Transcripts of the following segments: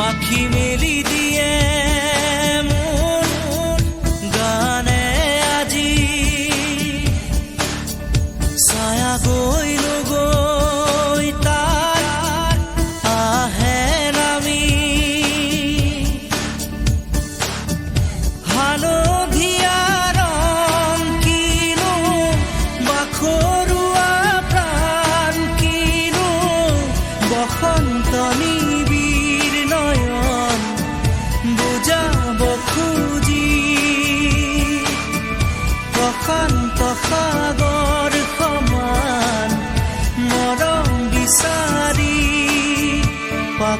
পাখি মেলি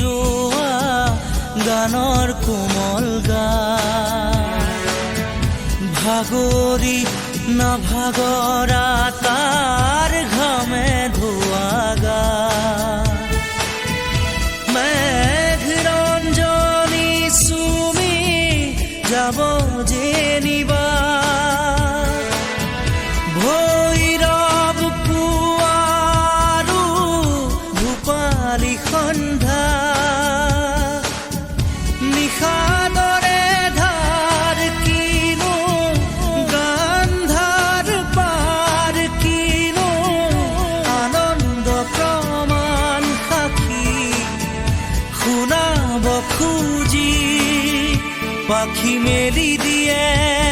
যোৱা গানৰ কোমল গান। ভাগৰি নাভাগৰা তাৰ ঘামে ধোৱা গা মেঘৰঞ্জনী চুমি যাব যেনিবা ভৈৰৱ খুজি পাখি মেলি দিয়ে